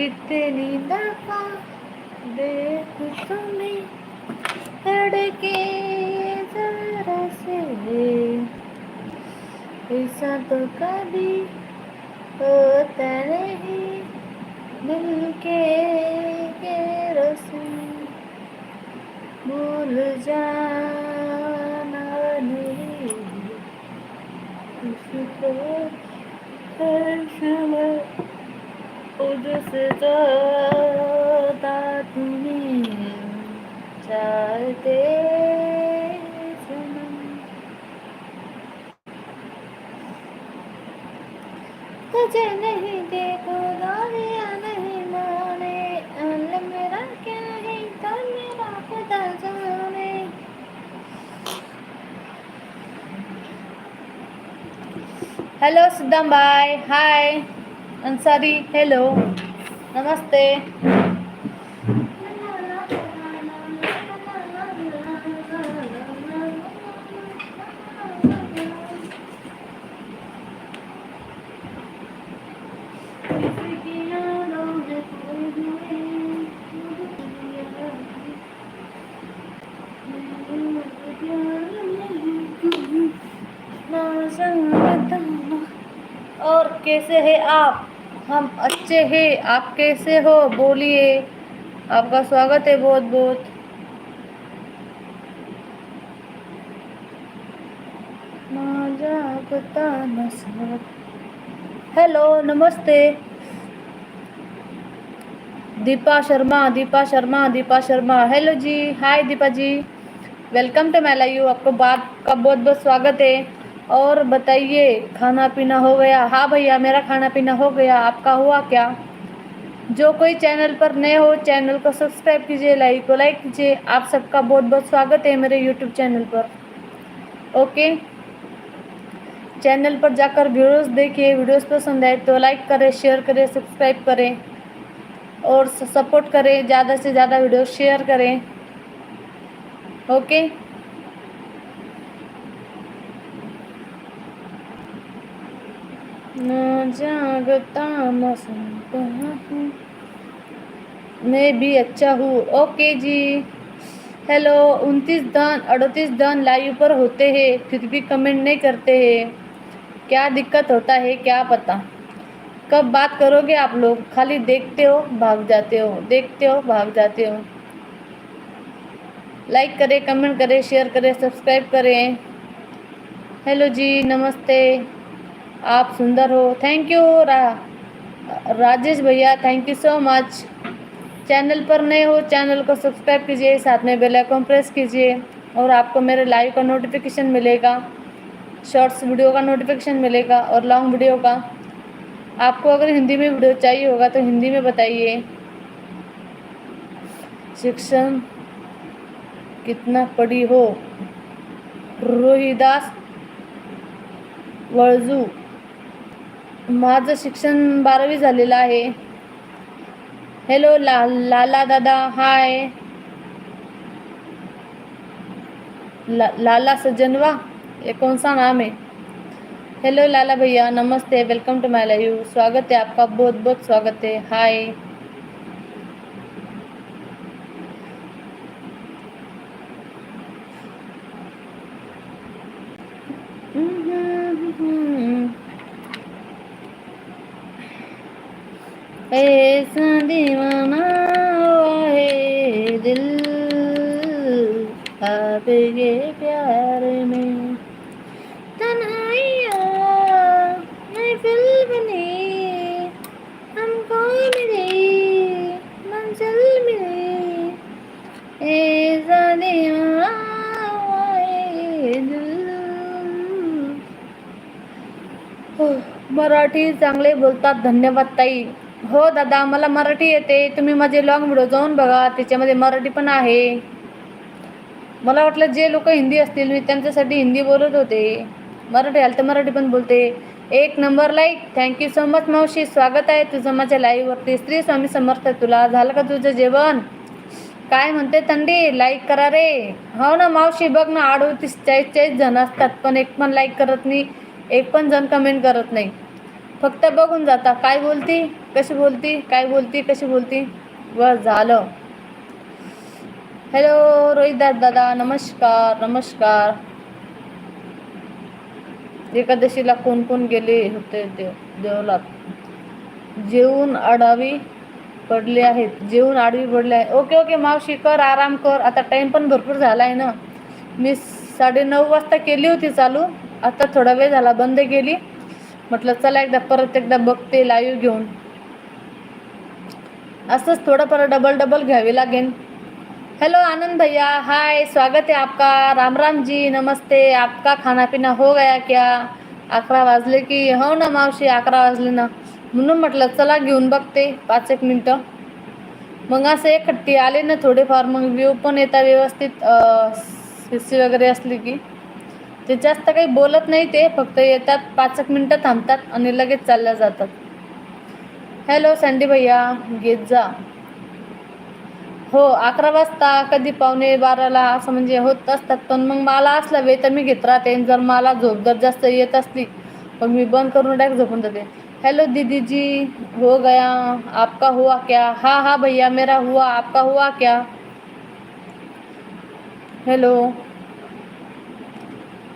कितनी दफा देख तुम्हें तड़के जरा से। ऐसा तो कभी होता नहीं दिल के के रस भूल जा मुझसे ज्यादा चाहते तुझे नहीं देखो गालियाँ नहीं माने अल मेरा क्या है तो मेरा खुदा जाने hello Siddham bye hi Ansari hello नमस्ते और कैसे हैं आप हम अच्छे हैं आप कैसे हो? बोलिए। आपका स्वागत है बहुत बहुत। Hello Namaste. Deepa Sharma Deepa Sharma Deepa Sharma. Hello ji hi Deepa ji. Welcome to मैं यू आपको बात का बहुत बहुत स्वागत है। और बताइए, खाना पीना हो गया? हाँ भैया, मेरा खाना पीना हो गया। आपका हुआ क्या? जो कोई चैनल पर नए हो, चैनल को सब्सक्राइब कीजिए, लाइक को लाइक कीजिए। आप सबका बहुत बहुत स्वागत है मेरे यूट्यूब चैनल पर। ओके? चैनल पर जाकर वीडियोस देखिए वीडियोस पसंद आए तो लाइक करें शेयर करें सब्सक्राइब करें और सपोर्ट करें, ज़्यादा से ज़्यादा वीडियो शेयर करें। ओके? न जागता मैं भी अच्छा हूँ। ओके जी। हेलो, उनतीस दन, अड़तीस दन लाइव पर होते हैं, फिर भी कमेंट नहीं करते हैं। क्या दिक्कत होता है, क्या पता? कब बात करोगे आप लोग? खाली देखते हो, भाग जाते हो, देखते हो, भाग जाते हो। लाइक करें कमेंट करें शेयर करें सब्सक्राइब करें। हेलो जी, नमस्ते। आप सुंदर हो। थैंक यू रा, राजेश भैया thank you so much channel पर नए हो चैनल को सब्सक्राइब कीजिए, साथ में बेल आइकन प्रेस कीजिए, और आपको मेरे लाइव का नोटिफिकेशन मिलेगा। शॉर्ट्स वीडियो का नोटिफिकेशन मिलेगा, और लॉन्ग वीडियो का। आपको अगर हिंदी में वीडियो चाहिए होगा तो हिंदी में बताइए। शिक्षण कितना पडी हो? रोहिदास वळजू माझं शिक्षण बारावी झालेलं आहे. हॅलो ला लाला दादा हाय ला, लाला सज्जनवा ये कौन सा नाम है हेलो लाला भैया नमस्ते वेलकम टू माय लाइव स्वागत है आपका बहुत बहुत स्वागत है हाय ऐसा दीवाना हुआ है दिल. आपके प्यार में. तन्हाइया महफिल बनी. हमको मिली मंजिल मिली. ऐसा दीवाना हुआ है दिल. मराठी चांगले बोलतात धन्यवाद ताई. हो दादा मला मराठी येते. तुम्ही माझे लॉंग व्हिडिओ जाऊन बघा. त्याच्यामध्ये मराठी पण आहे. मला वाटलं जे लोक हिंदी असतील मी त्यांच्यासाठी हिंदी बोलत होते. मराठी आलं तर मराठी पण बोलते. एक number like thank you so much मावशी. स्वागत आहे तुझं माझ्या लाईव्हवरती श्री स्वामी समर्थ तुला. झालं का तुझं जेवण? काय म्हणते थंडी? लाईक करा रे. हो ना मावशी. बघ ना आडवतीस चाळीस चाळीस जण असतात. पण एक पण लाईक करत नाही. एक पण जण कमेंट करत नाही. फक्त बघून जाता काय बोलती कशी बोलती काय बोलती कशी बोलती. व झालं. हॅलो रोहित दादा नमस्कार नमस्कार. एकादशीला कोण कोण गेले होते देव देवलात? जेवून आडावी पडले आहेत जेवून आडवी पडले आहे. ओके ओके मावशी कर आराम कर. आता टाइम पण भरपूर झाला आहे ना. मी साडे नऊ वाजता केली होती चालू. आता थोडा वेळ झाला बंद केली. म्हटलं चला एकदा परत एकदा बघते लाईव्ह घेऊन. असंच थोडंफार डबल डबल घ्यावी लागेल हेलो आनंद भैया. हाय स्वागत है आपका. राम राम जी नमस्ते. आपका खाना पिना हो गया क्या? अकरा वाजले की हो ना मावशी अकरा वाजले ना. म्हणून म्हटलं चला घेऊन बघते पाच एक मिनटं. मग असं एक आले ना थोडेफार मग व्ह्यू पण येतात व्यवस्थित सी वगैरे असली की. ते जास्त काही बोलत नाही ते फक्त येतात पाच एक मिनटं थांबतात आणि लगेच चालल्या जातात. हॅलो सँडी भैया घेत जा. हो अकरा वाजता कधी पावणे बाराला असं म्हणजे होत असतात. पण मग मला असला वेळ तर मी घेत राहते. आणि जर मला झोप जर जास्त येत असली मग मी बंद करून डायरेक्ट झोपून जाते. हेलो दीदी जी हो गया. आपका हुआ क्या? हाँ हाँ भैया मेरा हुआ. आपका हुआ क्या? हेलो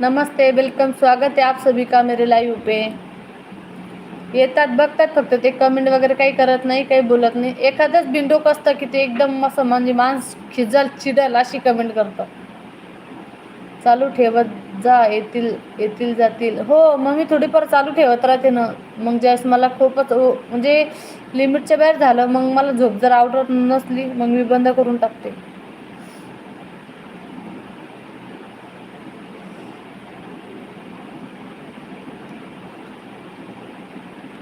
नमस्ते वेलकम स्वागत आहे आप सभी का मेरे लाईव्ह पे. येतात बघतात फक्त ते कमेंट वगैरे काही करत नाही काही बोलत नाही. एखादंच बिंडोक असतं की ते एकदम असं म्हणजे माणस खिजल चिडल अशी कमेंट करतं. चालू ठेवत जा येतील येतील जातील. हो मग मी थोडीफार चालू ठेवत राहते ना. मग ज्यावेळेस मला खूपच हो, म्हणजे लिमिटच्या बाहेर झालं मग मला झोप जर आवडत नसली मग मी बंद करून टाकते.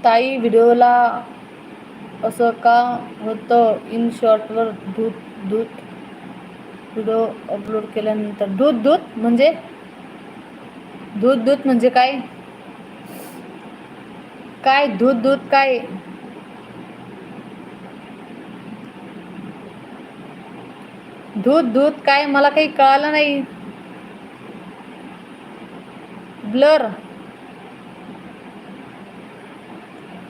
ताई व्हिडिओला असं का होतं? इन शॉर्टवर दूध दूध व्हिडिओ अपलोड केल्यानंतर दूध दूध म्हणजे? दूध दूध म्हणजे काय? काय दूध दूध काय? दूध दूध काय? मला काही कळालं नाही. ब्लर.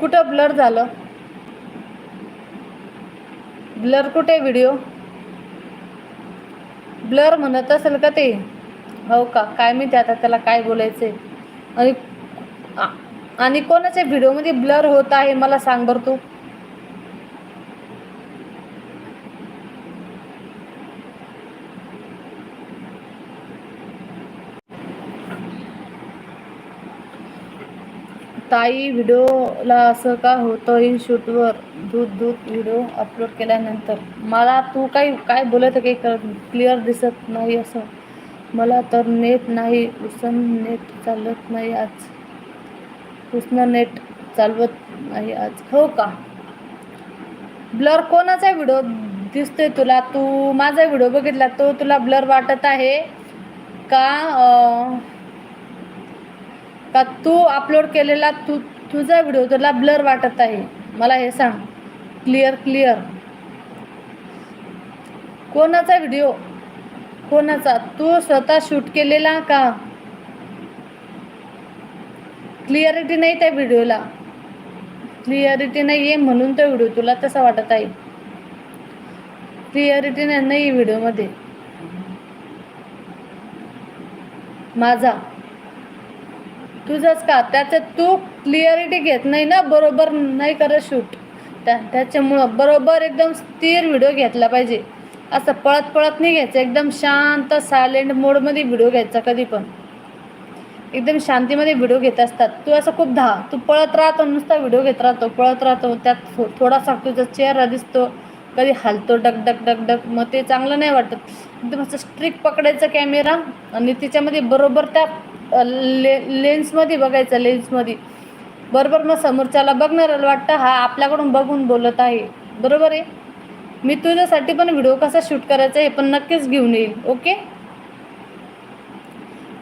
कुठं ब्लर झालं? ब्लर कुठे व्हिडिओ ब्लर म्हणत असेल का ते? हो का? काय मी आता त्याला काय बोलायचंय. आणि आणि कोणाच्या व्हिडिओमध्ये ब्लर होत आहे? मला सांग बरं तू. ताई व्हिडिओला असं का होतं इन शूटवर? दूध दूध व्हिडिओ अपलोड केल्यानंतर. मला तू काही काय बोलत काही क्लिअर दिसत नाही असं. मला तर नेट नाही. उसन नेट चालत नाही आज. उसन नेट चालवत नाही आज. हो का? ब्लर कोणाचा व्हिडिओ? दिसतोय तुला. तू माझा व्हिडिओ बघितला तो तुला ब्लर वाटत आहे का का तू अपलोड केलेला तू तुझा व्हिडिओ तुला ब्लर वाटत आहे. मला हे सांग. क्लिअर क्लिअर कोणाचा व्हिडिओ कोणाचा? तू स्वतः शूट केलेला का? क्लिअरिटी नाही त्या व्हिडिओला क्लिअरिटी नाही आहे म्हणून तो व्हिडिओ तुला तसा वाटत आहे. क्लिअरिटी नाही नाही व्हिडिओमध्ये माझा. तुझंच का? त्याच्यात तू क्लिअरिटी घेत नाही ना? बरोबर नाही करत शूट त्या त्याच्यामुळं बरोबर एकदम स्थिर व्हिडिओ घेतला पाहिजे. असं पळत पळत नाही घ्यायचं. एकदम शांत सायलेंट मोडमध्ये व्हिडिओ घ्यायचा कधी पण. एकदम शांतीमध्ये व्हिडिओ घेत असतात. तू असं खूप धा तू पळत राहतो नुसता व्हिडिओ घेत राहतो पळत राहतो. त्यात थो थोडासा तुझा चेहरा दिसतो. कधी हालतो डग डग डग डग मग ते चांगलं नाही वाटत. एकदम असं स्ट्रिक पकडायचा कॅमेरा आणि तिच्यामध्ये बरोबर त्या ले लेन्समध्ये बघायचं लेन्समध्ये बरोबर मग समोरच्याला बघणाऱ्याला वाटतं हा आपल्याकडून बघून बोलत आहे. बरोबर आहे? मी तुझ्यासाठी पण व्हिडिओ कसा शूट करायचा हे पण नक्कीच घेऊन येईल ओके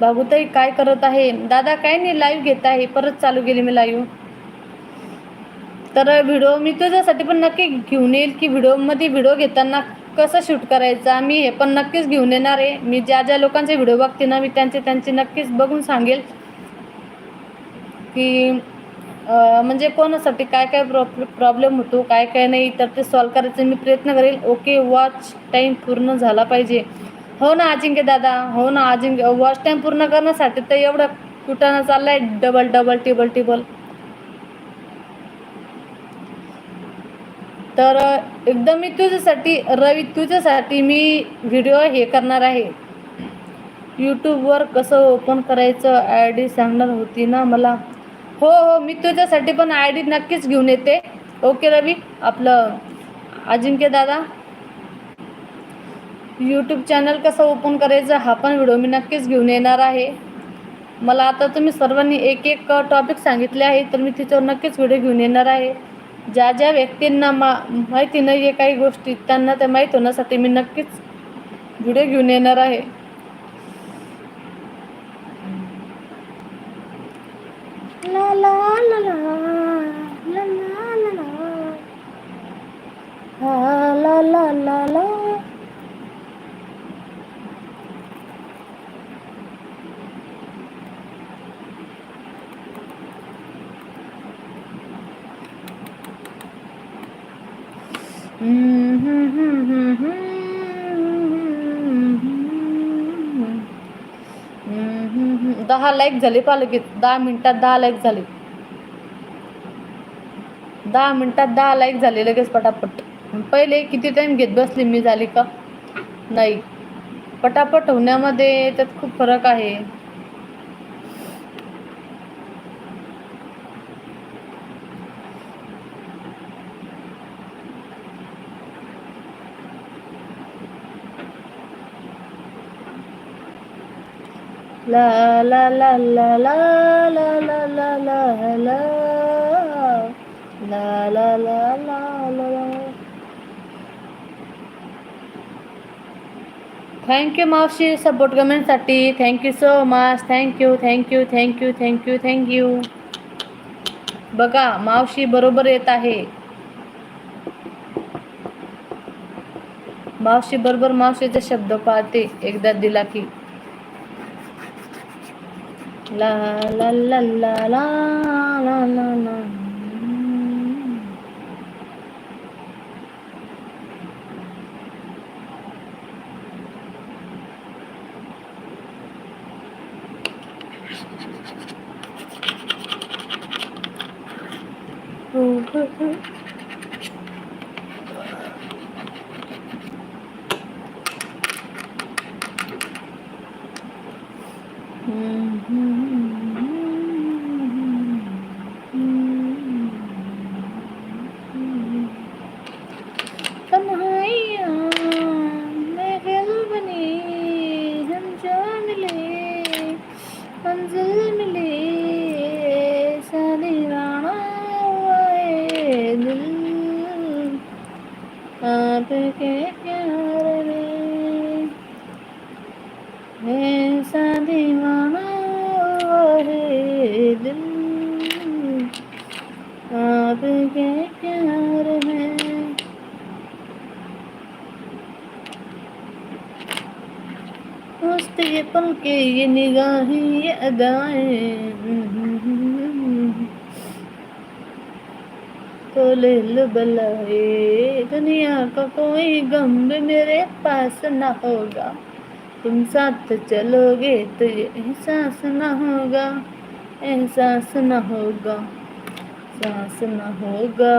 बाबूताई काय करत आहे? दादा काय नाही लाईव्ह घेत आहे. परत चालू केली मी लाईव्ह तर व्हिडिओ मी तुझ्यासाठी पण नक्की घेऊन येईल की व्हिडिओमध्ये व्हिडिओ घेताना कसं शूट करायचा मी हे पण नक्कीच घेऊन येणार आहे. मी ज्या ज्या लोकांचे व्हिडिओ बघते ना मी त्यांचे त्यांचे नक्कीच बघून सांगेल की म्हणजे कोणासाठी काय काय प्रॉब्लेम होतो काय काय नाही तर ते सॉल्व करायचं मी प्रयत्न करेल. ओके वॉच टाईम पूर्ण झाला पाहिजे. हो ना अजिंक्य दादा हो ना अजिंक्य वॉच टाईम पूर्ण करण्यासाठी तर एवढं कुठं आहे डबल डबल टेबल टेबल तर एकदम मी तुझ्यासाठी रवी तुझ्यासाठी मी व्हिडिओ हे करणार आहे. यूट्यूबवर कसं ओपन करायचं आय डी सांगणार होती ना मला. हो हो मी तुझ्यासाठी पण आय डी नक्कीच घेऊन येते. ओके रवी आपलं अजिंक्य दादा. यूट्यूब चॅनल कसं ओपन करायचं हा पण व्हिडिओ मी नक्कीच घेऊन येणार आहे. मला आता तुम्ही सर्वांनी एक एक टॉपिक सांगितले आहे तर मी तिच्यावर नक्कीच व्हिडिओ घेऊन येणार आहे. ज्या ज्या व्यक्तींना मा माहिती नाही आहे काही गोष्टी त्यांना ते माहीत होण्यासाठी मी नक्कीच व्हिडिओ घेऊन येणार आहे. ला ला ला ला ला ला ला ला ला ला. दहा लाईक झाले पा दहा मिनिटात दहा लाईक झाले. दहा मिनिटात दहा लाईक झाले लगेच पटापट. पहिले किती टाइम घेत बसली मी झाली का? नाही. पटापट होण्यामध्ये त्यात खूप फरक आहे. ला ला ला ला ला ला ला ला ला ला ला ला ला ला ला थँक्यू मावशी support कमेंटसाठी thank you so much thank you thank you thank you thank you thank you बघा मावशी बरोबर येत आहे मावशी बरोबर मावशीचा शब्द पाळते एकदा दिला की லா லா லா லா லா Mm-hmm. पल के ये निगाहें, ये अदाएँ। तो ले लो बलाए दुनिया का कोई गम भी मेरे पास ना होगा। तुम साथ चलोगे तो ये एहसास न होगा, एहसास न होगा सांस न होगा।